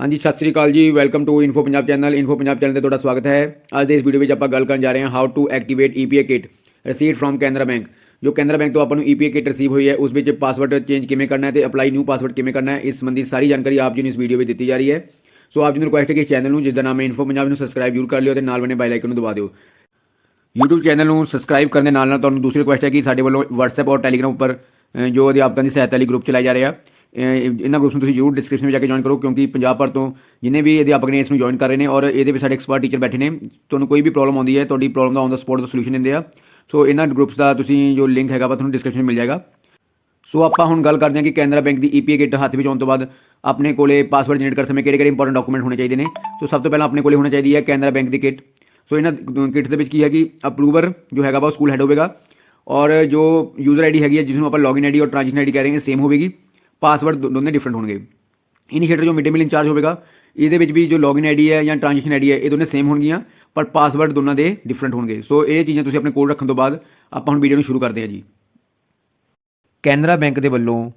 ਹਾਂਜੀ, ਸਤਿ ਸ੍ਰੀ ਅਕਾਲ ਜੀ। Welcome to Info Punjab channel Info Punjab channel ਤੇ ਤੁਹਾਡਾ ਸਵਾਗਤ ਹੈ। ਅੱਜ ਦੇ ਇਸ ਵੀਡੀਓ ਵਿੱਚ ਆਪਾਂ ਗੱਲ ਕਰਨ ਜਾ ਰਹੇ ਹਾਂ how to activate EPA kit received from Canara bank ਜੋ ਕੈਨਰਾ ਬੈਂਕ ਤੋਂ ਆਪਾਂ ਨੂੰ ਈਪੀਏ ਕਿਟ ਰਿਸੀਵ ਹੋਈ ਹੈ, ਉਸ ਵਿੱਚ ਪਾਸਵਰਡ ਚੇਂਜ ਕਿਵੇਂ ਕਰਨਾ ਹੈ ਤੇ ਅਪਲਾਈ ਨਿਊ ਪਾਸਵਰਡ ਕਿਵੇਂ ਕਰਨਾ ਹੈ, ਇਸ ਸੰਬੰਧੀ ਸਾਰੀ ਜਾਣਕਾਰੀ ਆਪ ਜੀ ਨੂੰ ਇਸ ਵੀਡੀਓ ਵਿੱਚ ਦਿੱਤੀ ਜਾ ਰਹੀ ਹੈ। ਸੋ ਆਪ ਜੀ ਨੂੰ ਰਿਕੁਐਸਟ ਹੈ ਕਿ ਇਸ ਚੈਨਲ ਨੂੰ, ਜਿਸ ਦਾ ਨਾਮ ਹੈ ਇਨਫੋ ਪੰਜਾਬ ਨੂੰ ਸਬਸਕ੍ਰਾਈਬ ਜ਼ਰੂਰ ਕਰ ਲਿਓ ਤੇ ਨਾਲ ਬਣੇ ਬੈਲ ਆਈਕਨ ਨੂੰ ਦਬਾ ਦਿਓ। YouTube ਚੈਨਲ ਨੂੰ ਸਬਸਕ੍ਰਾਈਬ ਕਰਨ ਦੇ ਨਾਲ ਨਾਲ ਤੁਹਾਨੂੰ ਦੂਸਰੀ ਰਿਕੁਐਸਟ ਹੈ ਕਿ ਸਾਡੇ ਵੱਲੋਂ WhatsApp ਔਰ Telegram ਉੱਪਰ ਜੋ ਅਧਿਆਪਕਾਂ ਦੀ ਸਹਾਇਤਾ ਲਈ ਗਰੁੱਪ ਚਲਾਇਆ ਜਾ ਰਿਹਾ। ਇਹਨਾਂ ਗਰੁੱਪਸ ਨੂੰ ਤੁਸੀਂ ਜ਼ਰੂਰ ਡਿਸਕ੍ਰਿਪਸ਼ਨ ਵਿੱਚ ਜਾ ਕੇ ਜੁਆਇਨ ਕਰੋ, ਕਿਉਂਕਿ ਪੰਜਾਬ ਭਰ ਤੋਂ ਜਿੰਨੇ ਵੀ ਅਧਿਆਪਕ ਨੇ ਇਸ ਨੂੰ ਜੁਆਇਨ ਕਰ ਰਹੇ ਨੇ ਔਰ ਇਹਦੇ ਵਿੱਚ ਸਾਡੇ ਐਕਸਪਰਟ ਟੀਚਰ ਬੈਠੇ ਨੇ, ਤੁਹਾਨੂੰ ਕੋਈ ਵੀ ਪ੍ਰੋਬਲਮ ਆਉਂਦੀ ਹੈ, ਤੁਹਾਡੀ ਪ੍ਰੋਬਲਮ ਦਾ ਔਨ ਦਾ ਸਪੋਟ ਦਾ ਸੋਲੂਸ਼ਨ ਦਿੰਦੇ ਆ। ਸੋ ਇਹਨਾਂ ਗਰੁੱਪਸ ਦਾ ਤੁਸੀਂ ਜੋ ਲਿੰਕ ਹੈਗਾ ਵਾ, ਤੁਹਾਨੂੰ ਡਿਸਕ੍ਰਿਪਸ਼ਨ ਮਿਲ ਜਾਏਗਾ। ਸੋ ਆਪਾਂ ਹੁਣ ਗੱਲ ਕਰਦੇ ਹਾਂ ਕਿ ਕੈਨਰਾ ਬੈਂਕ ਦੀ ਈਪੀਏ ਕਿੱਟ ਹੱਥ ਵਿੱਚ ਆਉਣ ਤੋਂ ਬਾਅਦ ਆਪਣੇ ਕੋਲੇ ਪਾਸਵਰਡ ਜਨਰੇਟ ਕਰ ਸਮੇਂ ਕਿਹੜੇ ਕਿਹੜੇ ਇੰਪੋਰਟੈਂਟ ਡਾਕੂਮੈਂਟ ਹੋਣੇ ਚਾਹੀਦੇ ਨੇ। ਸੋ ਸਭ ਤੋਂ ਪਹਿਲਾਂ ਆਪਣੇ ਕੋਲੇ ਹੋਣਾ ਚਾਹੀਦੀ ਹੈ ਕੈਨਰਾ ਬੈਂਕ ਦੀ ਕਿੱਟ। ਸੋ ਇਹਨਾਂ ਕਿੱਟ ਦੇ ਵਿੱਚ ਕੀ ਹੈ ਕਿ ਅਪਰੂਵਰ ਜੋ ਹੈਗਾ ਵਾ ਸਕੂਲ ਹੈਡ ਹੋਵੇਗਾ ਔਰ ਜੋ ਯੂਜ਼ਰ ਆਈਡੀ ਹੈਗੀ ਹੈ, ਜਿਸ ਨੂੰ ਆਪਾਂ ਲੌਗਇਨ ਆਈਡੀ ਔਰ ਟ੍ਰਾਂਜੈਕਸ਼ਨ ਆਈਡੀ ਕਹਿ ਰਹੇ ਹਾਂ ਸੇਮ ਹੋਵੇਗੀ। ਪਾਸਵਰਡ ਦੋਨੇ ਡਿਫਰੈਂਟ ਹੋਣਗੇ। ਇਨੀਸ਼ੀਏਟਰ ਜੋ ਮਿਡ ਡੇ ਮੀਲ ਇੰਚਾਰਜ ਹੋਵੇਗਾ, ਇਹਦੇ ਵਿੱਚ ਵੀ ਜੋ ਲੌਗਇਨ ਆਈਡੀ ਹੈ ਜਾਂ ਟ੍ਰਾਂਜੈਕਸ਼ਨ ਆਈਡੀ ਹੈ, ਇਹ ਦੋਨੇ ਸੇਮ ਹੋਣਗੀਆਂ, ਪਰ ਪਾਸਵਰਡ ਦੋਨਾਂ ਦੇ ਡਿਫਰੈਂਟ ਹੋਣਗੇ। ਸੋ ਇਹ ਚੀਜ਼ਾਂ ਤੁਸੀਂ ਆਪਣੇ ਕੋਲ ਰੱਖਣ ਤੋਂ ਬਾਅਦ ਆਪਾਂ ਹੁਣ ਵੀਡੀਓ ਨੂੰ ਸ਼ੁਰੂ ਕਰਦੇ ਹਾਂ ਜੀ। ਕੈਨਰਾ ਬੈਂਕ ਦੇ ਵੱਲੋਂ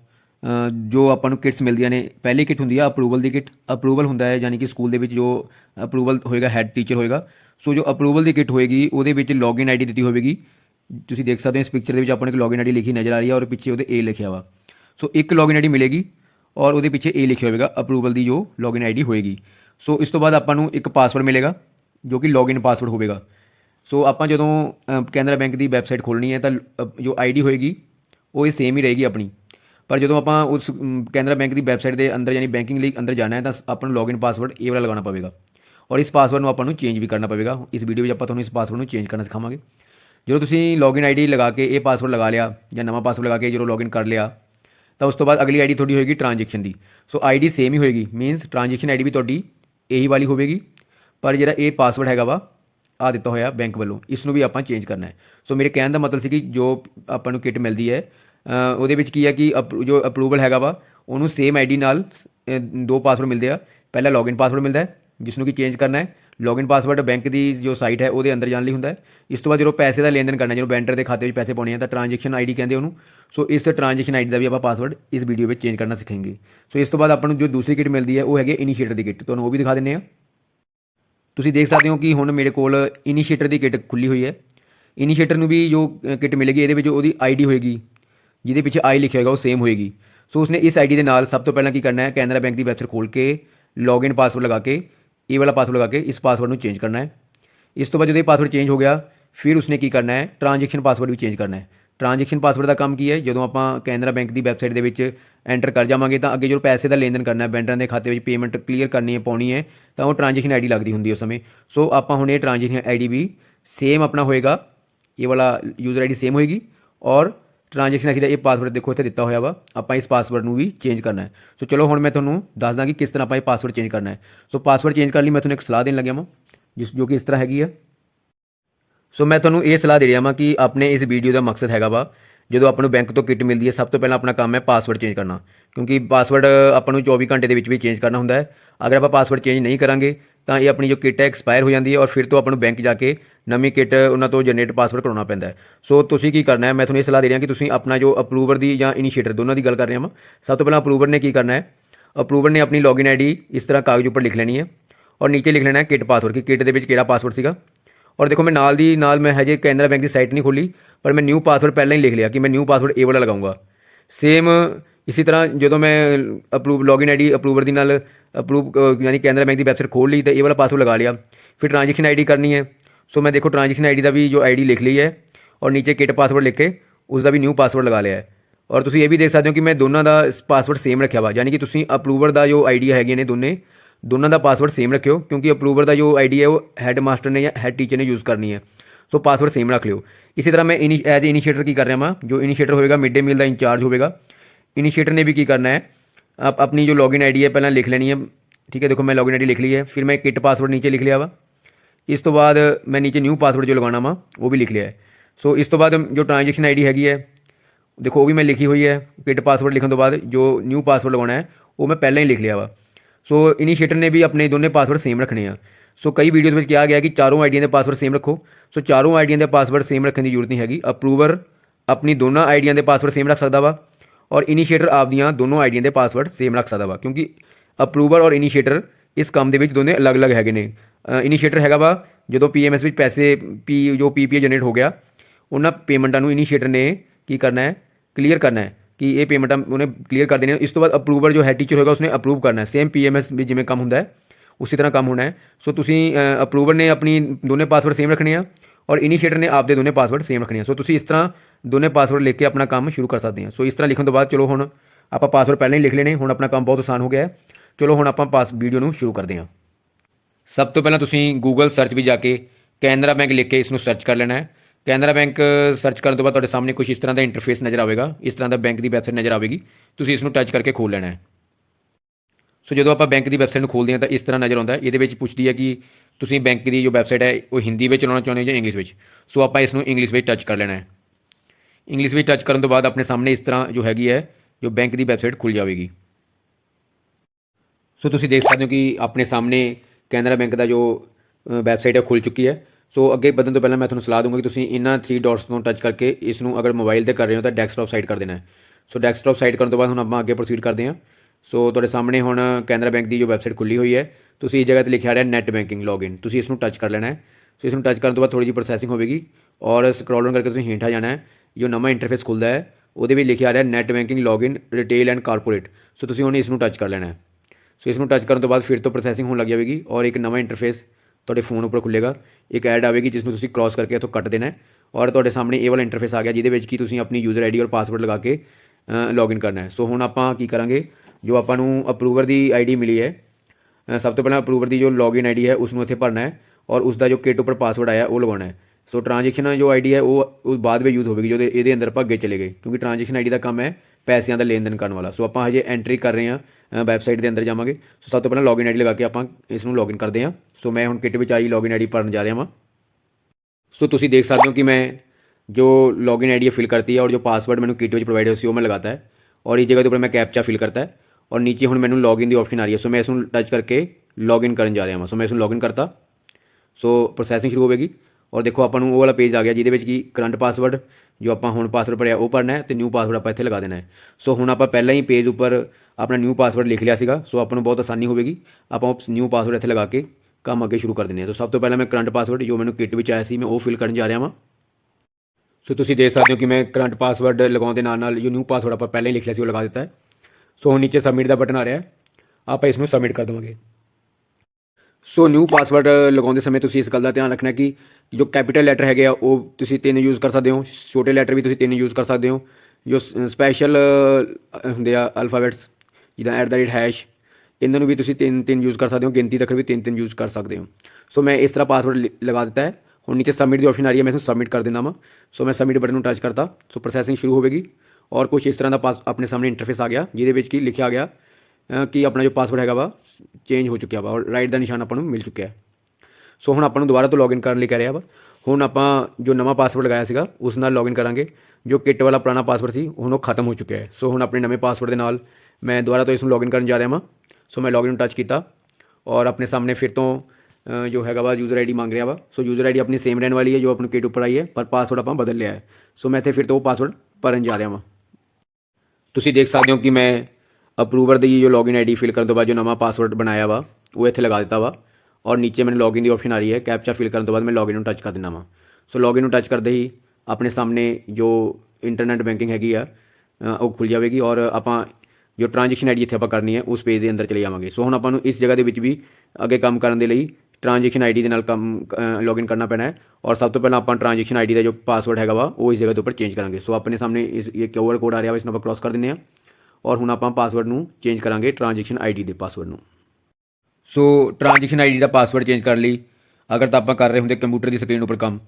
ਜੋ ਆਪਾਂ ਨੂੰ ਕਿਟਸ ਮਿਲਦੀਆਂ ਨੇ, ਪਹਿਲੀ ਕਿਟ ਹੁੰਦੀ ਆ ਅਪਰੂਵਲ ਦੀ ਕਿਟ। ਅਪਰੂਵਲ ਹੁੰਦਾ ਹੈ, ਯਾਨੀ ਕਿ ਸਕੂਲ ਦੇ ਵਿੱਚ ਜੋ ਅਪਰੂਵਲ ਹੋਏਗਾ ਹੈੱਡ ਟੀਚਰ ਹੋਏਗਾ। ਸੋ ਜੋ ਅਪਰੂਵਲ ਦੀ ਕਿਟ ਹੋਏਗੀ, ਉਹਦੇ ਵਿੱਚ ਲੌਗਇਨ ਆਈਡੀ ਦਿੱਤੀ ਹੋਵੇਗੀ। ਤੁਸੀਂ ਦੇਖ ਸਕਦੇ ਹੋ, ਇਸ ਪਿਕਚਰ ਦੇ ਵਿੱਚ ਆਪਾਂ ਨੂੰ ਇੱਕ ਲੌਗਇਨ ਆਈਡੀ ਲਿਖੀ ਨਜ਼ਰ ਆ ਰਹੀ ਹੈ ਔਰ ਪਿੱਛੇ ਉਹਦੇ ਏ ਲਿਖਿਆ ਵਾ। ਸੋ ਇੱਕ ਲੌਗਇਨ ਆਈਡੀ ਮਿਲੇਗੀ ਔਰ ਉਹਦੇ ਪਿੱਛੇ ਇਹ ਲਿਖਿਆ ਹੋਵੇਗਾ ਅਪਰੂਵਲ ਦੀ ਜੋ ਲੌਗਇਨ ਆਈਡੀ ਹੋਏਗੀ। ਸੋ ਇਸ ਤੋਂ ਬਾਅਦ ਆਪਾਂ ਨੂੰ ਇੱਕ ਪਾਸਵਰਡ ਮਿਲੇਗਾ ਜੋ ਕਿ ਲੌਗਇਨ ਪਾਸਵਰਡ ਹੋਵੇਗਾ। ਸੋ ਆਪਾਂ ਜਦੋਂ ਅ, ਕੈਨਰਾ ਬੈਂਕ ਦੀ ਵੈਬਸਾਈਟ ਖੋਲਣੀ ਹੈ ਤਾਂ ਅ, ਜੋ ਆਈਡੀ ਹੋਏਗੀ ਉਹ ਇਹ ਸੇਮ ਹੀ ਰਹੇਗੀ ਆਪਣੀ। ਪਰ ਜਦੋਂ ਆਪਾਂ ਉਸ ਅਮ, ਕੈਨਰਾ ਬੈਂਕ ਦੀ ਵੈਬਸਾਈਟ ਦੇ ਅੰਦਰ ਯਾਨੀ ਬੈਂਕਿੰਗ ਲਈ ਅੰਦਰ ਜਾਣਾ ਹੈ ਤਾਂ ਆਪਾਂ ਨੂੰ ਲੌਗਇਨ ਪਾਸਵਰਡ ਇਹ ਵਾਲਾ ਲਗਾਉਣਾ ਪਵੇਗਾ। ਔਰ ਇਸ ਪਾਸਵਰਡ ਨੂੰ ਆਪਾਂ ਨੂੰ ਚੇਂਜ ਵੀ ਕਰਨਾ ਪਵੇਗਾ। ਇਸ ਵੀਡੀਓ ਵਿੱਚ ਆਪਾਂ ਤੁਹਾਨੂੰ ਇਸ ਪਾਸਵਰਡ ਨੂੰ ਚੇਂਜ ਕਰਨਾ ਸਿਖਾਵਾਂਗੇ। ਜਦੋਂ ਤੁਸੀਂ ਲੌਗਇਨ ਆਈਡੀ ਲਗਾ ਕੇ ਇਹ ਪਾਸਵਰਡ ਲਗਾ ਲਿਆ ਜਾਂ ਨਵਾਂ ਪਾਸਵਰਡ ਲਗਾ ਕੇ ਜਦੋਂ ਲੌਗਇਨ ਕਰ ਲਿਆ ਤਾਂ ਉਸ ਤੋਂ ਬਾਅਦ ਅਗਲੀ ਆਈਡੀ ਤੁਹਾਡੀ ਹੋਏਗੀ ਟ੍ਰਾਂਜੈਕਸ਼ਨ ਦੀ। ਸੋ ਆਈਡੀ ਸੇਮ ਹੀ ਹੋਏਗੀ। ਮੀਨਸ ਟ੍ਰਾਂਜੈਕਸ਼ਨ ਆਈਡੀ ਵੀ ਤੁਹਾਡੀ ਇਹੀ ਵਾਲੀ ਹੋਵੇਗੀ। ਪਰ ਜਿਹੜਾ ਇਹ ਪਾਸਵਰਡ ਹੈਗਾ ਵਾ ਆ ਦਿੱਤਾ ਹੋਇਆ ਬੈਂਕ ਵੱਲੋਂ। ਇਸ ਨੂੰ ਵੀ ਆਪਾਂ ਚੇਂਜ ਕਰਨਾ ਹੈ। ਸੋ ਮੇਰੇ ਕਹਿਣ ਦਾ ਮਤਲਬ ਸੀ ਕਿ ਜੋ ਆਪਾਂ ਨੂੰ ਕਿਟ ਮਿਲਦੀ ਹੈ ਉਹਦੇ ਵਿੱਚ ਕੀ ਹੈ ਕਿ ਅਪ- ਜੋ ਅਪਰੂਵਲ ਹੈਗਾ ਵਾ, ਉਹਨੂੰ ਸੇਮ ਆਈਡੀ ਨਾਲ ਦੋ ਪਾਸਵਰਡ ਮਿਲਦੇ ਆ। ਪਹਿਲਾ ਲੌਗਇਨ ਪਾਸਵਰਡ ਮਿਲਦਾ ਹੈ। ਜਿਸ ਨੂੰ ਕਿ ਚੇਂਜ ਕਰਨਾ ਹੈ ਲੌਗਇਨ ਪਾਸਵਰਡ ਬੈਂਕ ਦੀ ਜੋ ਸਾਈਟ ਹੈ, ਉਹਦੇ ਅੰਦਰ ਜਾਣ ਲਈ ਹੁੰਦਾ ਹੈ। ਇਸ ਤੋਂ ਬਾਅਦ ਜਦੋਂ ਪੈਸੇ ਦਾ ਲੈਣ ਦੇਣ ਕਰਨਾ, ਜਦੋਂ ਬੈਂਟਰ ਦੇ ਖਾਤੇ ਵਿੱਚ ਪੈਸੇ ਪਾਉਣੇ ਆ, ਤਾਂ ਟ੍ਰਾਂਜੈਕਸ਼ਨ ਆਈਡੀ ਕਹਿੰਦੇ ਉਹਨੂੰ। ਸੋ ਇਸ ਟ੍ਰਾਂਜੈਕਸ਼ਨ ਆਈਡੀ ਦਾ ਵੀ ਆਪਾਂ ਪਾਸਵਰਡ ਇਸ ਵੀਡੀਓ ਵਿੱਚ ਚੇਂਜ ਕਰਨਾ ਸਿੱਖਾਂਗੇ। ਸੋ ਇਸ ਤੋਂ ਬਾਅਦ ਆਪਾਂ ਨੂੰ ਜੋ ਦੂਸਰੀ ਕਿਟ ਮਿਲਦੀ ਹੈ, ਉਹ ਹੈਗੀ ਇਨੀਸ਼ੀਏਟਰ ਦੀ ਕਿਟ ਤੁਹਾਨੂੰ ਉਹ ਵੀ ਦਿਖਾ ਦਿੰਦੇ ਆ ਤੁਸੀਂ ਦੇਖ ਸਕਦੇ ਹੋ ਕਿ ਹੁਣ ਮੇਰੇ ਕੋਲ ਇਨੀਸ਼ੀਏਟਰ ਦੀ ਕਿਟ ਖੁੱਲੀ ਹੋਈ ਹੈ। ਇਨੀਸ਼ੀਏਟਰ ਨੂੰ ਵੀ ਜੋ ਕਿਟ ਮਿਲੇਗੀ, ਇਹਦੇ ਵਿੱਚ ਉਹਦੀ ਆਈਡੀ ਹੋਏਗੀ। ਜਿਹਦੇ ਪਿੱਛੇ ਆਈ ਲਿਖਿਆ ਹੋਏਗਾ, ਉਹ ਸੇਮ ਹੋਏਗੀ। ਸੋ ਉਸਨੇ ਇਸ ਆਈਡੀ ਦੇ ਨਾਲ ਸਭ ਤੋਂ ਪਹਿਲਾਂ ਕੀ ਕਰਨਾ ਹੈ, ਕੈਨਰਾ ਬੈਂਕ ਦੀ ਵੈਬਸਾਈਟ ਖੋਲ ਕੇ ਲੌਗਇਨ ਪਾਸਵਰਡ ਲਗਾ ਕੇ ਇਹ ਵਾਲਾ ਪਾਸਵਰਡ ਲਗਾ ਕੇ ਇਸ ਪਾਸਵਰਡ ਨੂੰ ਚੇਂਜ ਕਰਨਾ ਹੈ। ਇਸ ਤੋਂ ਬਾਅਦ ਜਦੋਂ ਇਹ ਪਾਸਵਰਡ ਚੇਂਜ ਹੋ ਗਿਆ, ਫਿਰ ਉਸਨੇ ਕੀ ਕਰਨਾ ਹੈ? ਟ੍ਰਾਂਜੈਕਸ਼ਨ ਪਾਸਵਰਡ ਵੀ ਚੇਂਜ ਕਰਨਾ ਹੈ। ਟ੍ਰਾਂਜੈਕਸ਼ਨ ਪਾਸਵਰਡ ਦਾ ਕੰਮ ਕੀ ਹੈ? ਜਦੋਂ ਆਪਾਂ ਕੈਨਰਾ ਬੈਂਕ ਦੀ ਵੈਬਸਾਈਟ ਦੇ ਵਿੱਚ ਐਂਟਰ ਕਰ ਜਾਵਾਂਗੇ, ਤਾਂ ਅੱਗੇ ਜਦੋਂ ਪੈਸੇ ਦਾ ਲੈਣ ਦੇਣ ਕਰਨਾ ਹੈ, ਬੈਂਡਰਾਂ ਦੇ ਖਾਤੇ ਵਿੱਚ ਪੇਮੈਂਟ ਕਲੀਅਰ ਕਰਨੀ ਹੈ, ਪਾਉਣੀ ਹੈ, ਤਾਂ ਉਹ ਟ੍ਰਾਂਜੈਕਸ਼ਨ ਆਈਡੀ ਲੱਗਦੀ ਹੁੰਦੀ ਉਸ ਸਮੇਂ। ਸੋ ਆਪਾਂ ਹੁਣ ਇਹ ਟ੍ਰਾਂਜੈਕਸ਼ਨ ਆਈਡੀ ਵੀ ਸੇਮ ਆਪਣਾ ਹੋਏਗਾ। ਇਹ ਵਾਲਾ ਯੂਜ਼ਰ ਆਈਡੀ ਸੇਮ ਹੋਏਗੀ ਔਰ ਟ੍ਰਾਂਜੈਕਸ਼ਨ ਆਈਡੀ ਦਾ ਇਹ ਪਾਸਵਰਡ ਦੇਖੋ, ਇੱਥੇ ਦਿੱਤਾ ਹੋਇਆ ਵਾ, ਆਪਾਂ ਇਸ ਪਾਸਵਰਡ ਨੂੰ ਵੀ ਚੇਂਜ ਕਰਨਾ ਹੈ। ਸੋ ਚਲੋ ਹੁਣ ਮੈਂ ਤੁਹਾਨੂੰ ਦੱਸਦਾ ਕਿ ਕਿਸ ਤਰ੍ਹਾਂ ਆਪਾਂ ਇਹ ਪਾਸਵਰਡ ਚੇਂਜ ਕਰਨਾ ਹੈ। ਸੋ ਪਾਸਵਰਡ ਚੇਂਜ ਕਰਨ ਲਈ ਮੈਂ ਤੁਹਾਨੂੰ ਇੱਕ ਸਲਾਹ ਦੇਣ ਲੱਗਿਆ ਹਾਂ ਜਿਸ ਜੋ ਕਿ ਇਸ ਤਰ੍ਹਾਂ ਹੈਗੀ ਆ। ਸੋ ਮੈਂ ਤੁਹਾਨੂੰ ਇਹ ਸਲਾਹ ਦੇ ਰਿਹਾ ਹਾਂ ਕਿ ਆਪਣੇ ਇਸ ਵੀਡੀਓ ਦਾ ਮਕਸਦ ਹੈਗਾ ਵਾ, ਜਦੋਂ ਆਪਾਂ ਨੂੰ ਬੈਂਕ ਤੋਂ ਕਿੱਟ ਮਿਲਦੀ ਹੈ, ਸਭ ਤੋਂ ਪਹਿਲਾਂ ਆਪਣਾ ਕੰਮ ਹੈ ਪਾਸਵਰਡ ਚੇਂਜ ਕਰਨਾ। ਕਿਉਂਕਿ ਪਾਸਵਰਡ ਆਪਾਂ ਨੂੰ 24 ਘੰਟੇ ਦੇ ਵਿੱਚ ਵੀ ਚੇਂਜ ਕਰਨਾ ਹੁੰਦਾ ਹੈ। ਅਗਰ ਆਪਾਂ ਪਾਸਵਰਡ ਚੇਂਜ ਨਹੀਂ ਕਰਾਂਗੇ ਤਾਂ ਇਹ ਆਪਣੀ ਜੋ ਕਿਟ ਹੈ, ਐਕਸਪਾਇਰ ਹੋ ਜਾਂਦੀ ਹੈ ਔਰ ਫਿਰ ਤੋਂ ਆਪਾਂ ਨੂੰ ਬੈਂਕ ਜਾ ਕੇ ਨਵੀਂ ਕਿਟ ਉਹਨਾਂ ਤੋਂ ਜਨਰੇਟ ਪਾਸਵਰਡ ਕਰਾਉਣਾ ਪੈਂਦਾ ਹੈ। ਸੋ ਤੁਸੀਂ ਕੀ ਕਰਨਾ ਹੈ? ਮੈਂ ਤੁਹਾਨੂੰ ਇਹ ਸਲਾਹ ਦੇ ਰਿਹਾ ਕਿ ਤੁਸੀਂ ਆਪਣਾ ਜੋ ਅਪਰੂਵਰ ਦੀ ਜਾਂ ਇਨੀਸ਼ੀਏਟਰ ਦੋਨਾਂ ਦੀ ਗੱਲ ਕਰ ਰਿਹਾ ਹਾਂ ਸਭ ਤੋਂ ਪਹਿਲਾਂ ਅਪਰੂਵਰ ਨੇ ਕੀ ਕਰਨਾ ਹੈ? ਅਪਰੂਵਰ ਨੇ ਆਪਣੀ ਲੌਗਇਨ ਆਈਡੀ ਇਸ ਤਰ੍ਹਾਂ ਕਾਗਜ਼ ਉੱਪਰ ਲਿਖ ਲੈਣੀ ਹੈ ਔਰ ਨੀਚੇ ਲਿਖ ਲੈਣਾ ਹੈ ਕਿਟ ਪਾਸਵਰਡ, ਕਿ ਕਿਟ ਦੇ ਵਿੱਚ ਕਿਹੜਾ ਪਾਸਵਰਡ ਸੀਗਾ। ਔਰ ਦੇਖੋ, ਮੈਂ ਨਾਲ ਦੀ, ਨਾਲ ਮੈਂ ਹਜੇ ਕੈਨਰਾ ਬੈਂਕ ਦੀ ਸਾਈਟ ਨਹੀਂ ਖੋਲੀ ਪਰ ਮੈਂ ਨਿਊ ਪਾਸਵਰਡ ਪਹਿਲਾਂ ਹੀ ਲਿਖ ਲਿਆ ਕਿ ਮੈਂ ਨਿਊ ਪਾਸਵਰਡ ਇਹ ਵਾਲਾ ਲਗਾਉਂਗਾ। ਸੇਮ ਇਸੇ ਤਰ੍ਹਾਂ ਜਦੋਂ ਮੈਂ ਅਪਰੂਵ ਲੌਗਇਨ ਆਈਡੀ ਅਪਰੂਵਰ ਦੀ ਨਾਲ ਅਪਰੂਵ ਯਾਨੀ ਕੈਨਰਾ ਬੈਂਕ ਦੀ ਵੈਬਸਾਈਟ ਖੋਲ ਲਈ ਤਾਂ ਇਹ ਵਾਲਾ ਪਾਸਵਰਡ ਲਗਾ ਲਿਆ। ਫਿਰ ਟ੍ਰਾਂਜੈਕਸ਼ਨ ਆਈਡੀ ਕਰਨੀ ਹੈ। ਸੋ ਮੈਂ ਦੇਖੋ ਟ੍ਰਾਂਜੈਕਸ਼ਨ ਆਈਡੀ ਦਾ ਵੀ ਜੋ ਆਈਡੀ ਲਿਖ ਲਈ ਹੈ ਔਰ ਨੀਚੇ ਕਿਟ ਪਾਸਵਰਡ ਲਿਖ ਕੇ ਉਸ ਦਾ ਵੀ ਨਿਊ ਪਾਸਵਰਡ ਲਗਾ ਲਿਆ ਹੈ। ਔਰ ਤੁਸੀਂ ਇਹ ਵੀ ਦੇਖ ਸਕਦੇ ਹੋ ਕਿ ਮੈਂ ਦੋਨਾਂ ਦਾ ਪਾਸਵਰਡ ਸੇਮ ਰੱਖਿਆ ਵਾ। ਯਾਨੀ ਕਿ ਤੁਸੀਂ ਅਪਰੂਵਰ ਦਾ ਜੋ ਆਈਡੀ ਹੈਗੇ ਨੇ ਦੋਨੇ, ਦੋਨਾਂ ਦਾ ਪਾਸਵਰਡ ਸੇਮ ਰੱਖਿਓ ਕਿਉਂਕਿ ਅਪਰੂਵਰ ਦਾ ਜੋ ਆਈਡੀ ਹੈ ਉਹ ਹੈੱਡ ਮਾਸਟਰ ਨੇ ਜਾਂ ਹੈੱਡ ਟੀਚਰ ਨੇ ਯੂਜ਼ ਕਰਨੀ ਹੈ। ਸੋ ਪਾਸਵਰਡ ਸੇਮ ਰੱਖ ਲਿਓ। ਇਸੇ ਤਰ੍ਹਾਂ ਮੈਂ ਇਨੀ ਐਜ਼ ਇਨੀਸ਼ੀਏਟਰ ਕੀ ਕਰ ਰਿਹਾ ਹਾਂ ਜੋ ਇਨੀਸ਼ੀਏਟਰ ਹੋਵੇਗਾ ਮਿਡ ਡੇ ਮੀਲ ਦਾ ਇੰਚਾਰਜ ਹੋਵੇਗਾ। ਇਨੀਸ਼ੀਏਟਰ ਨੇ ਵੀ ਕੀ ਕਰਨਾ ਹੈ? ਆਪ ਆਪਣੀ ਜੋ ਲੌਗਇਨ ਆਈਡੀ ਹੈ, ਪਹਿਲਾਂ ਲਿਖ ਲੈਣੀ ਹੈ। ਠੀਕ ਹੈ, ਦੇਖੋ ਮੈਂ ਲੌਗਇਨ ਆਈਡੀ ਲਿਖ ਲਈ ਹੈ, ਫਿਰ ਮੈਂ ਕਿਟ ਪਾਸਵਰਡ ਨੀਚੇ ਲਿਖ ਲਿਆ ਵਾ। ਇਸ ਤੋਂ ਬਾਅਦ ਮੈਂ ਨੀਚੇ ਨਿਊ ਪਾਸਵਰਡ ਜੋ ਲਗਾਉਣਾ ਵਾ, ਉਹ ਵੀ ਲਿਖ ਲਿਆ ਹੈ। ਸੋ ਇਸ ਤੋਂ ਬਾਅਦ ਜੋ ਟ੍ਰਾਂਜੈਕਸ਼ਨ ਆਈਡੀ ਹੈਗੀ ਹੈ, ਦੇਖੋ ਉਹ ਵੀ ਮੈਂ ਲਿਖੀ ਹੋਈ ਹੈ ਕਿਟ ਪਾਸਵਰਡ ਲਿਖਣ ਤੋਂ ਬਾਅਦ ਜੋ ਨਿਊ ਪਾਸਵਰਡ ਲਗਾਉਣਾ ਹੈ, ਉਹ ਮੈਂ ਪਹਿਲਾਂ ਹੀ ਲਿਖ ਲਿਆ ਵਾ। ਸੋ ਇਨੀਸ਼ੀਏਟਰ ਨੇ ਵੀ ਆਪਣੇ ਦੋਨੇ ਪਾਸਵਰਡ ਸੇਮ ਰੱਖਣੇ ਆ। ਸੋ ਕਈ ਵੀਡੀਓਜ਼ ਵਿੱਚ ਕਿਹਾ ਗਿਆ ਕਿ ਚਾਰੋਂ ਆਈਡੀਆਂ ਦੇ ਪਾਸਵਰਡ ਸੇਮ ਰੱਖੋ। ਸੋ ਚਾਰੋਂ ਆਈਡੀਆਂ ਦੇ ਪਾਸਵਰਡ ਸੇਮ ਰੱਖਣ ਦੀ ਜ਼ਰੂਰਤ ਨਹੀਂ ਹੈਗੀ। ਅਪਰੂਵਰ ਆਪਣੀ ਦੋਨਾਂ ਆਈਡੀਆਂ ਦੇ ਪਾਸਵਰਡ ਸੇਮ ਰੱਖ ਸਕਦਾ ਵਾ। ਔਰ ਇਨੀਸ਼ੀਏਟਰ ਆਪਦੀਆਂ ਦੋਨੋਂ ਆਈਡੀਆਂ ਦੇ ਪਾਸਵਰਡ ਸੇਮ ਰੱਖ ਸਕਦਾ ਵਾ, ਕਿਉਂਕਿ ਅਪਰੂਵਰ ਔਰ ਇਨੀਸ਼ੀਏਟਰ ਇਸ ਕੰਮ ਦੇ ਵਿੱਚ ਦੋਨੇ ਅਲੱਗ-ਅਲੱਗ ਹੈਗੇ ਨੇ। ਇਨੀਸ਼ੀਏਟਰ ਹੈਗਾ ਵਾ, ਜਦੋਂ ਪੀਐਮਐਸ ਵਿੱਚ ਪੈਸੇ ਪੀ ਜੋ ਪੀਪੀਏ ਜਨਰੇਟ ਹੋ ਗਿਆ, ਉਹਨਾਂ ਪੇਮੈਂਟਾਂ ਨੂੰ ਇਨੀਸ਼ੀਏਟਰ ਨੇ ਕੀ ਕਰਨਾ ਹੈ? ਕਲੀਅਰ ਕਰਨਾ ਹੈ ਕਿ ਇਹ ਪੇਮੈਂਟਾਂ ਉਹਨੇ ਕਲੀਅਰ ਕਰ ਦੇਣੀ ਇਸ ਤੋਂ ਬਾਅਦ ਅਪਰੂਵਰ ਜੋ ਹੈ ਟੀਚਰ ਹੋਏਗਾ, ਉਸਨੇ ਅਪਰੂਵ ਕਰਨਾ ਹੈ। ਸੇਮ ਪੀਐਮਐਸ ਵੀ ਜਿਵੇਂ ਕੰਮ ਹੁੰਦਾ ਹੈ, ਉਸੇ ਤਰ੍ਹਾਂ ਕੰਮ ਹੋਣਾ ਹੈ। ਸੋ ਤੁਸੀਂ ਅਪਰੂਵਰ ਨੇ ਆਪਣੀ ਦੋਨੇ ਪਾਸਵਰਡ ਸੇਮ ਰੱਖਣੇ ਆ। ਔਰ ਇਨੀਸ਼ੀਏਟਰ ਨੇ ਆਪਦੇ ਦੋਨੇ ਪਾਸਵਰਡ ਸੇਮ ਰੱਖਣੇ ਆ। ਸੋ ਤੁਸੀਂ ਇਸ ਤਰ੍ਹਾਂ ਦੋਨੇ ਪਾਸਵਰਡ ਲਿਖ ਕੇ ਆਪਣਾ ਕੰਮ ਸ਼ੁਰੂ ਕਰ ਸਕਦੇ ਆ। ਸੋ ਇਸ ਤਰ੍ਹਾਂ ਲਿਖਣ ਤੋਂ ਬਾਅਦ ਚਲੋ ਹੁਣ ਆਪਾਂ ਪਾਸਵਰਡ ਪਹਿਲਾਂ ਹੀ ਲਿਖ ਲੈਣੇ, ਹੁਣ ਆਪਣਾ ਕੰਮ ਬਹੁਤ ਆਸਾਨ ਹੋ ਗਿਆ ਹੈ। ਚਲੋ ਹੁਣ ਆਪਾਂ ਪਾਸ ਵੀਡੀਓ ਨੂੰ ਸ਼ੁਰੂ ਕਰਦੇ ਹਾਂ ਸਭ ਤੋਂ ਪਹਿਲਾਂ ਤੁਸੀਂ ਗੂਗਲ ਸਰਚ ਵੀ ਜਾ ਕੇ ਕੈਨਰਾ ਬੈਂਕ ਲਿਖ ਕੇ ਇਸ ਨੂੰ ਸਰਚ ਕਰ ਲੈਣਾ ਹੈ। ਕੈਨਰਾ ਬੈਂਕ ਸਰਚ ਕਰਨ ਤੋਂ ਬਾਅਦ ਤੁਹਾਡੇ ਸਾਹਮਣੇ ਕੁਝ ਇਸ ਤਰ੍ਹਾਂ ਦਾ ਇੰਟਰਫੇਸ ਨਜ਼ਰ ਆਵੇਗਾ। ਇਸ ਤਰ੍ਹਾਂ ਦਾ ਬੈਂਕ ਦੀ ਵੈਬਸਾਈਟ ਨਜ਼ਰ ਆਵੇਗੀ। ਤੁਸੀਂ ਇਸ ਨੂੰ ਟੱਚ ਕਰਕੇ ਖੋਲ ਲੈਣਾ ਹੈ। ਸੋ ਜਦੋਂ ਆਪਾਂ ਬੈਂਕ ਦੀ ਵੈਬਸਾਈਟ ਨੂੰ ਖੋਲਦੇ ਹਾਂ ਤਾਂ ਇਸ ਤਰ੍ਹਾਂ ਨਜ਼ਰ ਆਉਂਦਾ ਹੈ। ਇਹਦੇ ਵਿੱਚ ਪੁੱਛਦੀ ਹੈ ਕਿ ਤੁਸੀਂ ਬੈਂਕ ਦੀ ਜੋ ਵੈਬਸਾਈਟ ਹੈ, ਉਹ ਹਿੰਦੀ ਵਿੱਚ ਚਲਾਉਣਾ ਚਾਹੁੰਦੇ ਹੋ ਜਾਂ ਇੰਗਲਿਸ਼ ਵਿੱਚ? ਸੋ ਆਪਾਂ ਇਸ ਨੂੰ ਇੰਗਲਿਸ਼ ਵਿੱਚ ਟੱਚ ਕਰ ਲੈਣਾ ਹੈ। ਇੰਗਲਿਸ਼ ਵਿੱਚ ਟੱਚ ਕਰਨ ਤੋਂ ਬਾਅਦ ਆਪਣੇ ਸਾਹਮਣੇ ਇਸ ਤਰ੍ਹਾਂ ਜੋ ਹੈਗੀ ਹੈ, ਜੋ ਬੈਂਕ ਦੀ ਵੈਬਸਾਈਟ ਖੁੱਲ ਜਾਵੇਗੀ। ਸੋ ਤੁਸੀਂ ਦੇਖ ਸਕਦੇ ਹੋ ਕਿ ਆਪਣੇ ਸਾਹਮਣੇ ਕੈਨਰਾ ਬੈਂਕ ਦਾ ਜੋ ਵੈਬਸਾਈਟ ਹੈ ਖੁੱਲ ਚੁੱਕੀ ਹੈ। ਸੋ ਅੱਗੇ ਵਧਣ ਤੋਂ ਪਹਿਲਾਂ ਮੈਂ ਤੁਹਾਨੂੰ ਸਲਾਹ ਦੂੰਗਾ ਕਿ ਤੁਸੀਂ ਇਹਨਾਂ 3 ਡਾਟਸ ਤੋਂ ਟੱਚ ਕਰਕੇ ਇਸ ਨੂੰ ਅਗਰ ਮੋਬਾਈਲ ਤੇ ਕਰ ਰਹੇ ਹੋ ਤਾਂ ਡੈਸਕਟਾਪ ਸਾਈਡ ਕਰ ਦੇਣਾ ਹੈ। ਸੋ ਡੈਸਕਟਾਪ ਸਾਈਡ ਕਰਨ ਤੋਂ ਬਾਅਦ ਹੁਣ ਆਪਾਂ ਅੱਗੇ ਪ੍ਰੋਸੀਡ ਕਰਦੇ ਹਾਂ। ਸੋ ਤੁਹਾਡੇ ਸਾਹਮਣੇ ਹੁਣ ਕੈਨਰਾ ਬੈਂਕ ਦੀ ਜੋ ਵੈਬਸਾਈਟ ਖੁੱਲੀ ਹੋਈ ਹੈ, ਤੁਸੀਂ ਇਸ ਜਗ੍ਹਾ ਤੇ ਲਿਖਿਆ ਰਿਹਾ ਨੈਟ ਬੈਂਕਿੰਗ ਲੌਗਇਨ ਤੁਸੀਂ ਇਸ ਨੂੰ ਟੱਚ ਕਰ ਲੈਣਾ ਹੈ। ਸੋ ਇਸ ਨੂੰ ਟੱਚ ਕਰਨ ਤੋਂ ਬਾਅਦ ਥੋੜੀ ਜਿਹੀ ਪ੍ਰੋਸੈਸਿੰਗ ਹੋਵੇਗੀ ਔਰ ਸਕਰੋਲ ਡਾਊਨ ਕਰਕੇ ਤੁਸੀਂ ਹੇਠਾਂ ਜਾਣਾ ਹੈ, ਜੋ ਨਵਾਂ ਇੰਟਰਫੇਸ ਖੁੱਲਦਾ ਹੈ, ਉਹਦੇ ਵਿੱਚ ਲਿਖਿਆ ਰਿਹਾ net banking login retail and corporate so ਤੁਸੀਂ ਹੁਣ ਇਸ ਨੂੰ ਟੱਚ ਕਰ ਲੈਣਾ ਹੈ। ਸੋ ਇਸ ਨੂੰ ਟੱਚ ਕਰਨ ਤੋਂ ਬਾਅਦ ਫਿਰ ਤੋਂ ਪ੍ਰੋਸੈਸਿੰਗ ਹੋਣ ਲੱਗ ਜਾਵੇਗੀ ਔਰ ਇੱਕ ਨਵਾਂ ਇੰਟਰਫੇਸ ਤੁਹਾਡੇ ਫੋਨ ਉੱਪਰ ਖੁੱਲੇਗਾ। ਇੱਕ ਐਡ ਆਵੇਗੀ ਜਿਸ ਨੂੰ ਤੁਸੀਂ ਕ੍ਰਾਸ ਕਰਕੇ ਇੱਥੋਂ ਕੱਟ ਦੇਣਾ ਹੈ ਔਰ ਤੁਹਾਡੇ ਸਾਹਮਣੇ ਇਹ ਵਾਲਾ ਇੰਟਰਫੇਸ ਆ ਗਿਆ, ਜਿਹਦੇ ਵਿੱਚ ਕੀ ਤੁਸੀਂ ਆਪਣੀ ਯੂਜ਼ਰ ਆਈਡੀ ਔਰ ਪਾਸਵਰਡ ਲਗਾ ਕੇ ਲੌਗਇਨ ਕਰਨਾ ਹੈ। ਸੋ ਹੁਣ ਆਪਾਂ ਕੀ ਕਰਾਂਗੇ? ਜੋ ਆਪਾਂ ਨੂੰ ਅਪਰੂਵਰ ਦੀ ਆਈਡੀ ਮਿਲੀ ਹੈ ਅ, ਸਭ ਤੋਂ ਪਹਿਲਾਂ ਅਪਰੂਵਰ ਦੀ ਜੋ ਲੌਗਇਨ ਆਈਡੀ ਹੈ ਉਸ ਨੂੰ ਇੱਥੇ ਭਰਨਾ ਹੈ ਔਰ ਉਸ ਦਾ ਜੋ ਕਿਟ ਉੱਪਰ ਪਾਸਵਰਡ ਆਇਆ ਉਹ ਲਗਾਉਣਾ ਹੈ ਸੋ ਟ੍ਰਾਂਜੈਕਸ਼ਨ ਜੋ ਆਈਡੀ ਹੈ ਉਹ ਉਹ ਬਾਅਦ ਵਿੱਚ ਯੂਜ਼ ਹੋਵੇਗੀ ਜਦੋਂ ਇਹਦੇ ਅੰਦਰ ਆਪਾਂ ਅੱਗੇ ਚਲੇ ਗਏ ਕਿਉਂਕਿ ਟ੍ਰਾਂਜੈਕਸ਼ਨ ਆਈਡੀ ਦਾ ਕੰਮ ਹੈ ਪੈਸਿਆਂ ਦਾ ਲੈਣ ਦੇਣ ਕਰਨ ਵਾਲਾ ਸੋ ਆਪਾਂ ਹਜੇ ਐਂਟਰੀ ਕਰ ਰਹੇ ਹਾਂ ਵੈਬਸਾਈਟ ਦੇ ਅੰਦਰ ਜਾਵਾਂਗੇ ਸੋ ਸਭ ਤੋਂ ਪਹਿਲਾਂ ਲੌਗਇਨ ਆਈਡੀ ਲਗਾ ਕੇ ਆਪਾਂ ਇਸ ਨੂੰ ਲੌਗਇਨ ਕਰਦੇ ਹਾਂ ਸੋ ਮੈਂ ਹੁਣ ਕਿਟ ਵਿੱਚ ਆਈ ਲੌਗਇਨ ਆਈਡੀ ਭਰਨ ਜਾ ਰਿਹਾ ਹਾਂ ਸੋ ਤੁਸੀਂ ਦੇਖ ਸਕਦੇ ਹੋ ਕਿ ਮੈਂ ਜੋ लॉगिन आईडी फिल करती है और जो पासवर्ड मैंने किट ਵਿੱਚ ਪ੍ਰੋਵਾਈਡ ਹੋਇਆ ਸੀ ਉਹ ਮੈਂ ਲਗਾਤਾ ਹੈ ਔਰ ਇਸ ਜਗ੍ਹਾ ਦੇ ਉੱਪਰ ਮੈਂ ਕੈਪਚਾ ਫਿਲ ਕਰਤਾ ਹੈ ਔਰ ਨੀਚੇ ਹੁਣ ਮੈਨੂੰ ਲੌਗਇਨ ਦੀ ਆਪਸ਼ਨ ਆ ਰਹੀ ਹੈ। ਸੋ ਮੈਂ ਇਸ ਨੂੰ ਟੱਚ ਕਰਕੇ ਲੌਗਇਨ ਕਰਨ ਜਾ ਰਿਹਾ ਹਾਂ ਸੋ ਮੈਂ ਇਸ ਨੂੰ ਲੌਗਇਨ ਕਰਤਾ। ਸੋ ਪ੍ਰੋਸੈਸਿੰਗ ਸ਼ੁਰੂ ਹੋਵੇਗੀ। ਔਰ ਦੇਖੋ ਆਪਾਂ ਨੂੰ ਉਹ ਵਾਲਾ ਪੇਜ ਆ ਗਿਆ ਜਿਹਦੇ ਵਿੱਚ ਕੀ ਕਰੰਟ ਪਾਸਵਰਡ ਜੋ ਆਪਾਂ ਹੁਣ ਪਾਸਵਰਡ ਭਰਿਆ ਉਹ ਭਰਨਾ ਹੈ ਤੇ ਨਿਊ ਪਾਸਵਰਡ ਆਪਾਂ ਇੱਥੇ ਲਗਾ ਦੇਣਾ ਹੈ। ਸੋ ਹੁਣ ਆਪਾਂ ਪਹਿਲਾਂ ਹੀ ਪੇਜ ਉੱਪਰ ਆਪਣਾ ਨਿਊ ਪਾਸਵਰਡ ਲਿਖ ਲਿਆ ਸੀਗਾ। ਸੋ ਆਪਾਂ ਨੂੰ ਬਹੁਤ ਆਸਾਨੀ ਹੋਵੇਗੀ। ਆਪਾਂ ਉਹ ਨਿਊ ਪਾਸਵਰਡ ਇੱਥੇ ਲਗਾ ਕੇ ਕੰਮ ਅੱਗੇ ਸ਼ੁਰੂ ਕਰ ਦਿੰਦੇ ਹਾਂ। ਸੋ ਸਭ ਤੋਂ ਪਹਿਲਾਂ ਮੈਂ ਕਰੰਟ ਪਾਸਵਰਡ ਜੋ ਮੈਨੂੰ ਕਿਟ ਵਿੱਚ ਆਇਆ ਸੀ, ਮੈਂ ਉਹ ਫਿਲ ਕਰਨ ਜਾ ਰਿਹਾ ਹਾਂ ਸੋ ਤੁਸੀਂ ਦੇਖ ਸਕਦੇ ਹੋ ਕਿ ਮੈਂ ਕਰੰਟ ਪਾਸਵਰਡ ਲਗਾਉਣ ਦੇ ਨਾਲ ਨਾਲ ਜੋ ਨਿਊ ਪਾਸਵਰਡ ਆਪਾਂ ਪਹਿਲਾਂ ਹੀ ਲਿਖ ਲਿਆ ਸੀ, ਉਹ ਲਗਾ ਦਿੱਤਾ ਹੈ। ਸੋ ਹੁਣ ਨੀਚੇ ਸਬਮਿਟ ਦਾ ਬਟਨ ਆ ਰਿਹਾ ਆਪਾਂ ਇਸ ਨੂੰ ਸਬਮਿਟ ਕਰ ਦੇਵਾਂਗੇ। ਸੋ ਨਿਊ ਪਾਸਵਰਡ ਲਗਾਉਂਦੇ ਸਮੇਂ ਤੁਸੀਂ ਇਸ ਗੱਲ ਦਾ ਧਿਆਨ ਰੱਖਣਾ ਕਿ ਜੋ ਕੈਪੀਟਲ ਲੈਟਰ ਹੈਗੇ ਆ, ਉਹ ਤੁਸੀਂ ਤਿੰਨ ਯੂਜ਼ ਕਰ ਸਕਦੇ ਹੋ। ਛੋਟੇ ਲੈਟਰ ਵੀ ਤੁਸੀਂ ਤਿੰਨ ਯੂਜ਼ ਕਰ ਸਕਦੇ ਹੋ। ਜੋ ਸਪੈਸ਼ਲ ਹੁੰਦੇ ਆ ਅਲਫਾਬੈਟਸ ਜਿੱਦਾਂ ਐਟ ਦਾ ਰੇਟ ਹੈਸ਼ ਇਹਨਾਂ ਨੂੰ ਵੀ ਤੁਸੀਂ ਤਿੰਨ ਤਿੰਨ ਯੂਜ਼ ਕਰ ਸਕਦੇ ਹੋ। ਗਿਣਤੀ ਤੱਕ ਵੀ ਤਿੰਨ ਤਿੰਨ ਯੂਜ਼ ਕਰ ਸਕਦੇ ਹੋ। ਸੋ ਮੈਂ ਇਸ ਤਰ੍ਹਾਂ ਪਾਸਵਰਡ ਲਗਾ ਦਿੱਤਾ ਹੈ। ਹੁਣ ਨੀਚੇ ਸਬਮਿਟ ਦੀ ਆਪਸ਼ਨ ਆ ਰਹੀ ਹੈ। ਮੈਂ ਇਸ ਨੂੰ ਸਬਮਿਟ ਕਰ ਦਿੰਦਾ ਵਾਂ। ਸੋ ਮੈਂ ਸਬਮਿਟ ਬਟਨ ਨੂੰ ਟੱਚ ਕਰਤਾ। ਸੋ ਪ੍ਰੋਸੈਸਿੰਗ ਸ਼ੁਰੂ ਹੋਵੇਗੀ। ਔਰ ਕੁਝ ਇਸ ਤਰ੍ਹਾਂ ਦਾ ਪਾਸ ਆਪਣੇ ਸਾਹਮਣੇ ਇੰਟਰਫੇਸ ਆ ਗਿਆ, ਜਿਹਦੇ ਵਿੱਚ ਕੀ ਲਿਖਿਆ ਗਿਆ ਕਿ ਆਪਣਾ ਜੋ ਪਾਸਵਰਡ ਹੈਗਾ ਵਾ ਚੇਂਜ ਹੋ ਚੁੱਕਿਆ ਵਾ, ਔਰ ਰਾਈਟ ਦਾ ਨਿਸ਼ਾਨ ਆਪਾਂ ਨੂੰ ਮਿਲ ਚੁੱਕਿਆ ਹੈ। ਸੋ ਹੁਣ ਆਪਾਂ ਨੂੰ ਦੁਬਾਰਾ ਤੋਂ ਲੌਗਇਨ ਕਰਨ ਲਈ ਕਹਿ ਰਿਹਾ ਵਾ, ਹੁਣ ਆਪਾਂ ਜੋ ਨਵਾਂ ਪਾਸਵਰਡ ਲਗਾਇਆ ਸੀਗਾ, ਉਸ ਨਾਲ ਲੌਗਇਨ ਕਰਾਂਗੇ, ਜੋ ਕਿੱਟ ਵਾਲਾ ਪੁਰਾਣਾ ਪਾਸਵਰਡ ਸੀ, ਹੁਣ ਉਹ ਖਤਮ ਹੋ ਚੁੱਕਿਆ ਹੈ। ਸੋ ਹੁਣ ਆਪਣੇ ਨਵੇਂ ਪਾਸਵਰਡ ਦੇ ਨਾਲ ਮੈਂ ਦੁਬਾਰਾ ਤੋਂ ਇਸ ਨੂੰ ਲੌਗਇਨ ਕਰਨ ਜਾ ਰਿਹਾ ਹਾਂ ਸੋ ਮੈਂ ਲੌਗਇਨ ਟੱਚ ਕੀਤਾ, ਔਰ ਆਪਣੇ ਸਾਹਮਣੇ ਫਿਰ ਤੋਂ ਜੋ ਹੈਗਾ ਵਾ ਯੂਜ਼ਰ ਆਈਡੀ ਮੰਗ ਰਿਹਾ ਵਾ। ਸੋ ਯੂਜ਼ਰ ਆਈਡੀ ਆਪਣੀ ਸੇਮ ਰਹਿਣ ਵਾਲੀ ਹੈ ਜੋ ਆਪਣੀ ਕਿਟ ਉੱਪਰ ਆਈ ਹੈ, ਪਰ ਪਾਸਵਰਡ ਆਪਾਂ ਬਦਲ ਲਿਆ ਹੈ। ਸੋ ਮੈਂ ਇੱਥੇ ਫਿਰ ਤੋਂ ਉਹ ਪਾਸਵਰਡ ਭਰਨ ਜਾ ਰਿਹਾ ਹਾਂ ਤੁਸੀਂ ਦੇਖ ਸਕਦੇ ਹੋ ਕਿ ਮੈਂ ਅਪਰੂਵਰ ਦੀ ਜੋ ਲੌਗਇਨ ਆਈਡੀ ਫਿਲ ਕਰਨ ਤੋਂ ਬਾਅਦ ਜੋ ਨਵਾਂ ਪਾਸਵਰਡ ਬਣਾਇਆ ਵਾ, ਉਹ ਇੱਥੇ ਲਗਾ ਦਿੱਤਾ ਵਾ। ਔਰ ਨੀਚੇ ਮੈਨੂੰ ਲੌਗਇਨ ਦੀ ਆਪਸ਼ਨ ਆ ਰਹੀ ਹੈ ਕੈਪਚਾ ਫਿਲ ਕਰਨ ਤੋਂ ਬਾਅਦ ਮੈਂ ਲੌਗਇਨ ਨੂੰ ਟੱਚ ਕਰ ਦਿੰਦਾ ਵਾ। ਸੋ ਲੌਗਇਨ ਨੂੰ ਟੱਚ ਕਰਦੇ ਹੀ ਆਪਣੇ ਸਾਹਮਣੇ ਜੋ ਇੰਟਰਨੈਟ ਬੈਂਕਿੰਗ ਹੈਗੀ ਆ ਉਹ ਖੁੱਲ ਜਾਵੇਗੀ ਔਰ ਆਪਾਂ ਜੋ ਟ੍ਰਾਂਜੈਕਸ਼ਨ ਆਈਡੀ ਜਿੱਥੇ ਆਪਾਂ ਕਰਨੀ ਹੈ, ਉਸ ਪੇਜ ਦੇ ਅੰਦਰ ਚਲੇ ਜਾਵਾਂਗੇ। ਸੋ ਹੁਣ ਆਪਾਂ ਨੂੰ ਇਸ ਜਗ੍ਹਾ ਦੇ ਵਿੱਚ ਵੀ ਅੱਗੇ ਕੰਮ ਕਰਨ ਦੇ ਲਈ ਟ੍ਰਾਂਜੈਕਸ਼ਨ ਆਈਡੀ ਦੇ ਨਾਲ ਕੰਮ ਲੌਗਇਨ ਕਰਨਾ ਪੈਣਾ ਹੈ। ਔਰ ਸਭ ਤੋਂ ਪਹਿਲਾਂ ਆਪਾਂ ਟ੍ਰਾਂਜੈਕਸ਼ਨ ਆਈਡੀ ਦਾ ਜੋ ਪਾਸਵਰਡ ਹੈਗਾ ਵਾ, ਉਹ ਇਸ ਜਗ੍ਹਾ ਦੇ ਉੱਪਰ ਚੇਂਜ ਕਰਾਂਗੇ। ਸੋ ਆਪਣੇ ਸਾਹਮਣੇ ਇਸ, ਇਹ ਕਿਊਆਰ ਕੋਡ ਆ ਰਿਹਾ ਵਾ ਇਸ ਨੂੰ ਆਪਾਂ ਕ੍ਰਾਸ ਕਰ ਦਿੰਦੇ ਹਾਂ। ਔਰ ਹੁਣ ਆਪਾਂ ਪਾਸਵਰਡ ਨੂੰ ਚੇਂਜ ਕਰਾਂਗੇ ਟ੍ਰਾਂਜੈਕਸ਼ਨ ਆਈਡੀ ਦੇ ਪਾਸਵਰਡ ਨੂੰ। ਸੋ ਟ੍ਰਾਂਜੈਕਸ਼ਨ ਆਈਡੀ ਦਾ ਪਾਸਵਰਡ ਚੇਂਜ ਕਰਨ ਲਈ, ਅਗਰ ਤਾਂ ਆਪਾਂ ਕਰ ਰਹੇ ਹੁੰਦੇ ਕੰਪਿਊਟਰ ਦੀ ਸਕਰੀਨ ਉੱਪਰ ਕੰਮ,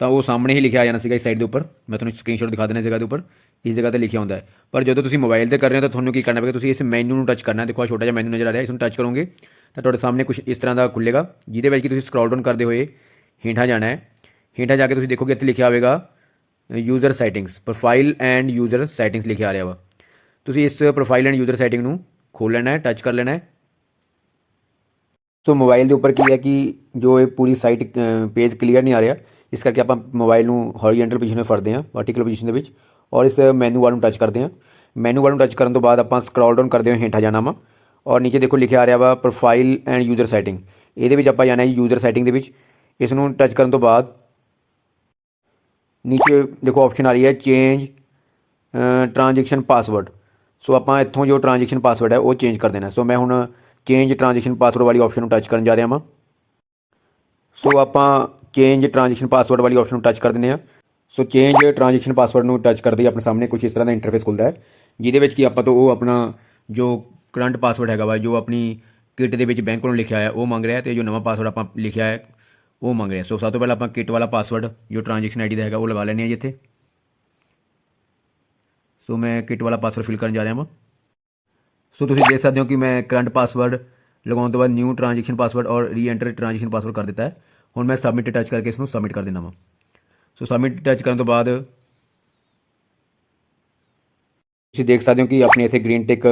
ਤਾਂ ਉਹ ਸਾਹਮਣੇ ਹੀ ਲਿਖਿਆ ਆ ਜਾਣਾ ਸੀਗਾ ਇਸ ਸਾਈਡ ਦੇ ਉੱਪਰ। ਮੈਂ ਤੁਹਾਨੂੰ ਸਕਰੀਨਸ਼ਾਟ ਦਿਖਾ ਦਿੰਦਾ ਇਸ ਜਗ੍ਹਾ ਦੇ ਉੱਪਰ, ਇਸ ਜਗ੍ਹਾ ਤੇ ਲਿਖਿਆ ਹੁੰਦਾ ਹੈ। ਪਰ ਜਦੋਂ ਤੁਸੀਂ ਮੋਬਾਈਲ ਤੇ ਕਰ ਰਹੇ ਹੋ ਤਾਂ ਤੁਹਾਨੂੰ ਕੀ ਕਰਨਾ ਪਏਗਾ? ਤੁਸੀਂ ਇਸ ਮੈਨੂ ਨੂੰ ਟੱਚ ਕਰਨਾ ਦੇਖੋ, ਆਹ ਛੋਟਾ ਜਿਹਾ ਮੈਨੂ ਨਜ਼ਰ ਆ ਰਿਹਾ ਇਸ ਨੂੰ ਟੱਚ ਕਰੋਗੇ। ਤਾਂ ਤੁਹਾਡੇ ਸਾਹਮਣੇ ਕੁਝ ਇਸ ਤਰ੍ਹਾਂ ਦਾ ਖੁੱਲੇਗਾ ਜਿਹਦੇ ਵਿੱਚ ਕਿ ਤੁਸੀਂ ਸਕਰੋਲ ਡਾਊਨ ਕਰਦੇ ਹੋਏ ਹੇਠਾਂ ਜਾਣਾ ਹੈ। ਹੇਠਾਂ ਜਾ ਕੇ ਤੁਸੀਂ ਦੇਖੋਗੇ ਇੱਥੇ ਲਿਖਿਆ ਹੋਵੇਗਾ user settings profile and user settings ਲਿਖਿਆ ਆ ਰਿਹਾ ਵਾ। ਤੁਸੀਂ ਇਸ ਪ੍ਰੋਫਾਈਲ ਐਂਡ ਯੂਜ਼ਰ ਸੈਟਿੰਗ ਨੂੰ ਖੋਲ ਲੈਣਾ ਹੈ ਟੱਚ ਕਰ ਲੈਣਾ ਹੈ। ਸੋ ਮੋਬਾਈਲ ਦੇ ਉੱਪਰ ਕੀ ਹੈ ਕਿ ਜੋ ਇਹ ਪੂਰੀ ਸਾਈਟ ਪੇਜ ਕਲੀਅਰ ਨਹੀਂ ਆ ਰਿਹਾ, ਇਸ ਕਰਕੇ ਆਪਾਂ ਮੋਬਾਈਲ ਨੂੰ ਹੌਰੀਜ਼ੌਂਟਲ ਪੋਜੀਸ਼ਨ 'ਤੇ ਫੜਦੇ ਹਾਂ ਵਰਟੀਕਲ ਪੋਜੀਸ਼ਨ ਦੇ ਵਿੱਚ, ਔਰ ਇਸ ਮੈਨੂ ਵਾਲ ਨੂੰ ਟੱਚ ਕਰਦੇ ਹਾਂ। ਮੈਨੂ ਵਾਲ ਨੂੰ ਟੱਚ ਕਰਨ ਤੋਂ ਬਾਅਦ ਆਪਾਂ ਸਕਰੋਲ ਡਾਊਨ ਕਰਦੇ ਹਾਂ, ਹੇਠਾਂ ਜਾਣਾ ਵਾ। ਔਰ ਨੀਚੇ ਦੇਖੋ ਲਿਖਿਆ ਆ ਰਿਹਾ ਵਾ ਪ੍ਰੋਫਾਈਲ ਐਂਡ ਯੂਜ਼ਰ ਸੈਟਿੰਗ ਇਹਦੇ ਵਿੱਚ ਆਪਾਂ ਜਾਣਾ ਹੈ ਯੂਜ਼ਰ ਸੈਟਿੰਗ ਦੇ ਵਿੱਚ। ਇਸ ਨੂੰ ਟੱਚ ਕਰਨ ਤੋਂ ਬਾਅਦ ਨੀਚੇ ਦੇਖੋ ਆਪਸ਼ਨ ਆ ਰਹੀ ਹੈ ਚੇਂਜ ਟ੍ਰਾਂਜੈਕਸ਼ਨ ਪਾਸਵਰਡ ਸੋ ਆਪਾਂ ਇੱਥੋਂ ਜੋ ਟ੍ਰਾਂਜੈਕਸ਼ਨ ਪਾਸਵਰਡ ਹੈ ਉਹ ਚੇਂਜ ਕਰ ਦੇਣਾ। ਸੋ ਮੈਂ ਹੁਣ ਚੇਂਜ ਟ੍ਰਾਂਜੈਕਸ਼ਨ ਪਾਸਵਰਡ ਵਾਲੀ ਆਪਸ਼ਨ ਨੂੰ ਟੱਚ ਕਰਨ ਜਾ ਰਿਹਾ ਹਾਂ ਸੋ ਆਪਾਂ ਚੇਂਜ ਟ੍ਰਾਂਜੈਕਸ਼ਨ ਪਾਸਵਰਡ ਵਾਲੀ ਆਪਸ਼ਨ ਨੂੰ ਟੱਚ ਕਰ ਦਿੰਦੇ ਹਾਂ। ਸੋ ਚੇਂਜ ਟ੍ਰਾਂਜੈਕਸ਼ਨ ਪਾਸਵਰਡ ਨੂੰ ਟੱਚ ਕਰਦੇ ਹੀ ਆਪਣੇ ਸਾਹਮਣੇ ਕੁਝ ਇਸ ਤਰ੍ਹਾਂ ਦਾ ਇੰਟਰਫੇਸ ਖੁੱਲਦਾ ਹੈ, ਜਿਹਦੇ ਵਿੱਚ ਕਿ ਆਪਾਂ ਤੋਂ ਉਹ ਆਪਣਾ ਜੋ ਕਰੰਟ ਪਾਸਵਰਡ ਹੈਗਾ ਵਾ ਜੋ ਆਪਣੀ ਕਿਟ ਦੇ ਵਿੱਚ ਬੈਂਕ ਵੱਲੋਂ ਲਿਖਿਆ ਹੈ ਉਹ ਮੰਗ ਰਿਹਾ ਤੇ ਜੋ ਨਵਾਂ ਪਾਸਵਰਡ ਆਪਾਂ ਲਿਖਿਆ ਹੈ ਉਹ ਮੰਗ ਰਿਹਾ ਸੋ ਸਭ ਤੋਂ ਪਹਿਲਾਂ ਆਪਾਂ ਕਿਟ ਵਾਲਾ ਪਾਸਵਰਡ ਜੋ ਟ੍ਰਾਂਜੈਕਸ਼ਨ ਆਈਡੀ ਦਾ ਹੈਗਾ ਉਹ ਲਗਾ ਲੈਣੇ ਆ ਜੀ ਇੱਥੇ ਸੋ ਮੈਂ ਕਿਟ ਵਾਲਾ ਪਾਸਵਰਡ ਫਿਲ ਕਰਨ ਜਾ ਰਿਹਾ ਹਾਂ ਸੋ ਤੁਸੀਂ ਦੇਖ ਸਕਦੇ ਹੋ ਕਿ ਮੈਂ ਕਰੰਟ ਪਾਸਵਰਡ ਲਗਾਉਣ ਤੋਂ ਬਾਅਦ ਨਿਊ ਟ੍ਰਾਂਜੈਕਸ਼ਨ ਪਾਸਵਰਡ ਔਰ ਰੀਐਂਟਰ ਟ੍ਰਾਂਜੈਕਸ਼ਨ ਪਾਸਵਰਡ ਕਰ ਦਿੱਤਾ ਹੈ ਹੁਣ ਮੈਂ ਸਬਮਿਟ ਟੱਚ ਕਰਕੇ ਇਸ ਨੂੰ ਸਬਮਿਟ ਕਰ ਦਿੰਦਾ ਹਾਂ ਸੋ ਸਬਮਿਟ ਟੱਚ ਕਰਨ ਤੋਂ ਬਾਅਦ ਤੁਸੀਂ ਦੇਖ ਸਕਦੇ ਹੋ ਕਿ ਆਪਣੇ ਇੱਥੇ ਗ੍ਰੀਨ ਟਿਕ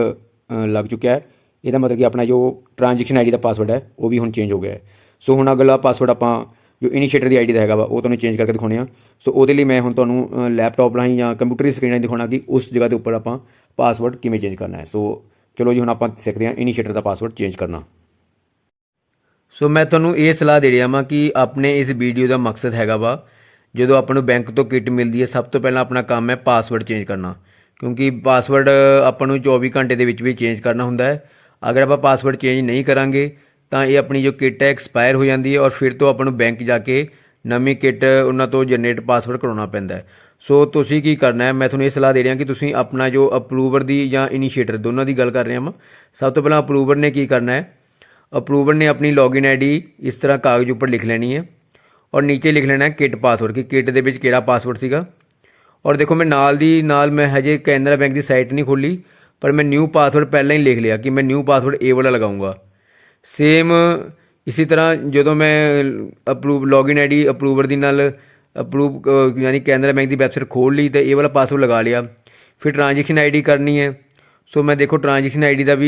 ਲੱਗ ਚੁੱਕਿਆ ਹੈ। ਇਹਦਾ ਮਤਲਬ ਕਿ ਆਪਣਾ ਜੋ ਟ੍ਰਾਂਜੈਕਸ਼ਨ ਆਈਡੀ ਦਾ ਪਾਸਵਰਡ ਹੈ, ਉਹ ਵੀ ਹੁਣ ਚੇਂਜ ਹੋ ਗਿਆ ਹੈ। ਸੋ ਹੁਣ ਅਗਲਾ ਪਾਸਵਰਡ ਆਪਾਂ ਜੋ ਇਨੀਸ਼ੀਏਟਰ ਦੀ ਆਈਡੀ ਦਾ ਹੈਗਾ ਵਾ, ਉਹ ਤੁਹਾਨੂੰ ਚੇਂਜ ਕਰਕੇ ਦਿਖਾਉਣੇ ਆ ਸੋ ਉਹਦੇ ਲਈ ਮੈਂ ਹੁਣ ਤੁਹਾਨੂੰ ਲੈਪਟਾਪ ਰਾਹੀਂ ਜਾਂ ਕੰਪਿਊਟਰ ਦੀ ਸਕਰੀਨ ਰਾਹੀਂ ਦਿਖਾਉਣਾ ਕਿ ਉਸ ਜਗ੍ਹਾ ਦੇ ਉੱਪਰ ਆਪਾਂ ਪਾਸਵਰਡ ਕਿਵੇਂ ਚੇਂਜ ਕਰਨਾ ਹੈ। ਸੋ ਚਲੋ ਜੀ, ਹੁਣ ਆਪਾਂ ਸਿੱਖਦੇ ਹਾਂ ਇਨੀਸ਼ੀਏਟਰ ਦਾ ਪਾਸਵਰਡ ਚੇਂਜ ਕਰਨਾ। ਸੋ ਮੈਂ ਤੁਹਾਨੂੰ ਇਹ ਸਲਾਹ ਦੇ ਰਿਹਾ ਹਾਂ ਕਿ ਆਪਣੇ ਇਸ ਵੀਡੀਓ ਦਾ ਮਕਸਦ ਹੈਗਾ ਵਾ, ਜਦੋਂ ਆਪਾਂ ਨੂੰ ਬੈਂਕ ਤੋਂ ਕਿੱਟ ਮਿਲਦੀ ਹੈ, ਸਭ ਤੋਂ ਪਹਿਲਾਂ ਆਪਣਾ ਕੰਮ ਹੈ ਪਾਸਵਰਡ ਚੇਂਜ ਕਰਨਾ। ਕਿਉਂਕਿ ਪਾਸਵਰਡ ਆਪਾਂ ਨੂੰ 24 ਘੰਟੇ ਦੇ ਵਿੱਚ ਵੀ ਚੇਂਜ ਕਰਨਾ ਹੁੰਦਾ ਹੈ। ਅਗਰ ਆਪਾਂ ਪਾਸਵਰਡ ਚੇਂਜ ਨਹੀਂ ਕਰਾਂਗੇ, ਤਾਂ ਇਹ ਆਪਣੀ ਜੋ ਕਿੱਟ ਹੈ ਐਕਸਪਾਇਰ ਹੋ ਜਾਂਦੀ ਹੈ ਔਰ ਫਿਰ ਤੋਂ ਆਪਾਂ ਨੂੰ ਬੈਂਕ ਜਾ ਕੇ ਨਵੀਂ ਕਿੱਟ ਉਹਨਾਂ ਤੋਂ ਜਨਰੇਟ ਪਾਸਵਰਡ ਕਰਾਉਣਾ ਪੈਂਦਾ ਹੈ। ਸੋ ਤੁਸੀਂ ਕੀ ਕਰਨਾ ਹੈ? ਮੈਂ ਤੁਹਾਨੂੰ ਇਹ ਸਲਾਹ ਦੇ ਰਿਹਾ ਕਿ ਤੁਸੀਂ ਆਪਣਾ ਜੋ ਅਪਰੂਵਰ ਦੀ ਜਾਂ ਇਨੀਸ਼ੀਏਟਰ ਦੋਨਾਂ ਦੀ ਗੱਲ ਕਰ ਰਹੇ ਹਾਂ ਮੈਂ ਸਭ ਤੋਂ ਪਹਿਲਾਂ ਅਪਰੂਵਰ ਨੇ ਕੀ ਕਰਨਾ ਹੈ? ਅਪਰੂਵਰ ਨੇ ਆਪਣੀ ਲੌਗਇਨ ਆਈਡੀ ਇਸ ਤਰ੍ਹਾਂ ਕਾਗਜ਼ ਉੱਪਰ ਲਿਖ ਲੈਣੀ ਹੈ। ਔਰ ਨੀਚੇ ਲਿਖ ਲੈਣਾ ਹੈ ਕਿਟ ਪਾਸਵਰਡ ਕਿ ਕਿਟ ਦੇ ਵਿੱਚ ਕਿਹੜਾ ਪਾਸਵਰਡ ਸੀਗਾ? ਔਰ ਦੇਖੋ ਮੈਂ ਨਾਲ ਦੀ, ਨਾਲ ਮੈਂ ਹਜੇ ਕੈਨਰਾ ਬੈਂਕ ਦੀ ਸਾਈਟ ਨਹੀਂ ਖੋਲੀ ਪਰ ਮੈਂ ਨਿਊ ਪਾਸਵਰਡ ਪਹਿਲਾਂ ਹੀ ਲਿਖ ਲਿਆ ਕਿ ਮੈਂ ਨਿਊ ਪਾਸਵਰਡ ਏ ਵਾਲਾ ਲਗਾਉਂਗਾ ਸੇਮ ਇਸੇ ਤਰ੍ਹਾਂ ਜਦੋਂ ਮੈਂ ਅਪਰੂਵ ਲੌਗਇਨ ਆਈਡੀ ਅਪਰੂਵਰ ਦੀ ਨਾਲ ਅਪਰੂਵ ਯਾਨੀ ਕੈਨਰਾ ਬੈਂਕ ਦੀ ਵੈਬਸਾਈਟ ਖੋਲ ਲਈ ਤਾਂ ਇਹ ਵਾਲਾ ਪਾਸਵਰਡ ਲਗਾ ਲਿਆ। ਫਿਰ ਟ੍ਰਾਂਜੈਕਸ਼ਨ ਆਈਡੀ ਕਰਨੀ ਹੈ। ਸੋ ਮੈਂ ਦੇਖੋ ਟ੍ਰਾਂਜੈਕਸ਼ਨ ਆਈਡੀ ਦਾ ਵੀ